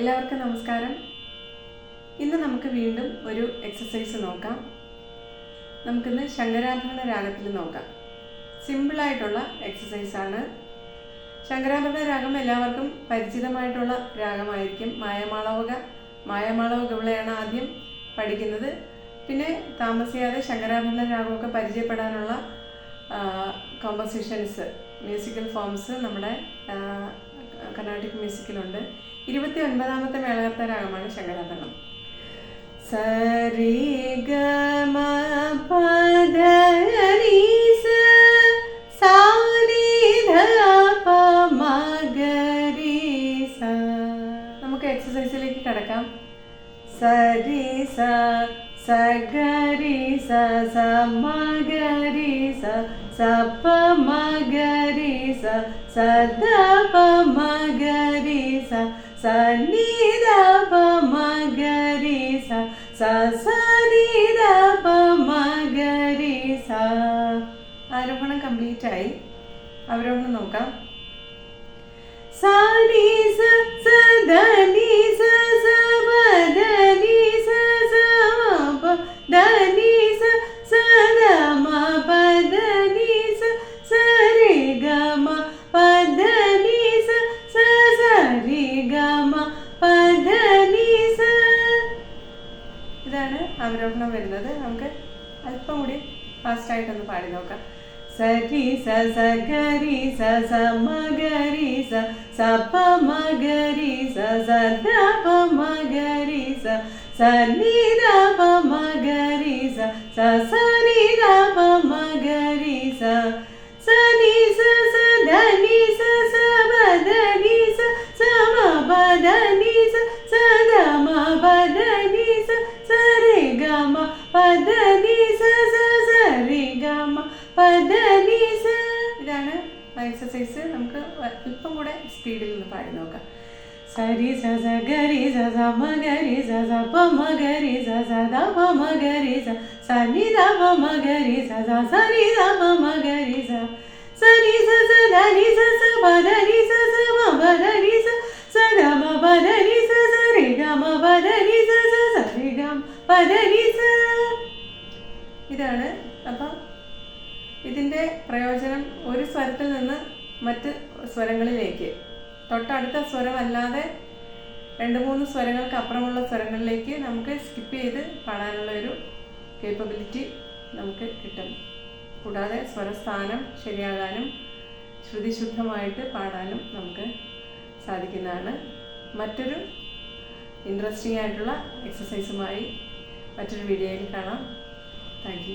എല്ലാവർക്കും നമസ്കാരം. ഇന്ന് നമുക്ക് വീണ്ടും ഒരു എക്സസൈസ് നോക്കാം. നമുക്കിന്ന് ശങ്കരാഭരണ രാഗത്തിൽ നോക്കാം. സിമ്പിളായിട്ടുള്ള എക്സസൈസാണ് ശങ്കരാഭരണ രാഗം എല്ലാവർക്കും പരിചിതമായിട്ടുള്ള രാഗമായിരിക്കും. മായമാളവക മായമാളവക ഇവിടെയാണ് ആദ്യം പഠിക്കുന്നത്. പിന്നെ താമസിയാതെ ശങ്കരാഭരണ രാഗമൊക്കെ പരിചയപ്പെടാനുള്ള കോമ്പസിഷൻസ് മ്യൂസിക്കൽ ഫോംസ് നമ്മുടെ കർണാട്ടിക് മ്യൂസിക്കിലുണ്ട്. ഇരുപത്തി ഒൻപതാമത്തെ മേളകർത്ത രാഗമാണ് ശങ്കരാഭരണം. സരി ഗ മ പ ധ രി സ സാ നി ധ പ മ സ നമുക്ക് എക്സസൈസിലേക്ക് കടക്കാം. സരി സ സ ഗ രി സ സ മ ഗ രി സ സ പ മ ഗ രി സ സ ധ പ മ ഗ രി സ സ ധ പ മ ഗ രി സ സ സ സ ആരോഹണം കംപ്ലീറ്റ് ആയി. അവരോട് നോക്കാം. sa sa ഇതാണ് അവരോഹണം വരുന്നത്. നമുക്ക് അല്പം കൂടി ഫാസ്റ്റ് ആയിട്ടൊന്ന് പാടി നോക്കാം. സരി സ സ ഗരി സ സ മ സ സ പ മ സ സ ദ പ മ സ സ നി ദ പ മ സ സ സ നി ദ പ മ സ സ നി സ സ ധ നി സ ധ ഇതാണ് എക്സസൈസ് നമുക്ക് ഇപ്പം കൂടെ സ്പീഡിൽ ഒന്ന് പാടി നോക്കാം സരി സസ ഗരി സസ സ മ ഗരി സ സ പ മ ഗരി സ സ പ മ ഗരി സ സ ദ പ മ ഗരി സ സ സ പ മ ഗരി സ സരി സസ സ സ ധ നി സ സ പ ധ നി സ സ മ പ ധ സ സ ധ മ പ ധ സ സ രെ ഗ മ പ ധ സ സ സ രെ ഗ മ പ ധ സ ഇതാണ് അപ്പം ഇതിന്റെ പ്രയോജനം ഒരു സ്വരത്തിൽ നിന്ന് മറ്റ് സ്വരങ്ങളിലേക്ക്. തൊട്ടടുത്ത സ്വരമല്ലാതെ രണ്ട് മൂന്ന് സ്വരങ്ങൾക്ക് അപ്പുറമുള്ള സ്വരങ്ങളിലേക്ക് നമുക്ക് സ്കിപ്പ് ചെയ്ത് പാടാനുള്ള ഒരു കേപ്പബിലിറ്റി നമുക്ക് കിട്ടും. കൂടാതെ സ്വരസ്ഥാനം ശരിയാകാനും ശ്രുതിശുദ്ധമായിട്ട് പാടാനും നമുക്ക് സാധിക്കുന്നതാണ്. മറ്റൊരു ഇൻട്രസ്റ്റിംഗ് ആയിട്ടുള്ള എക്സസൈസുമായി മറ്റൊരു വീഡിയോയിൽ കാണാം. താങ്ക്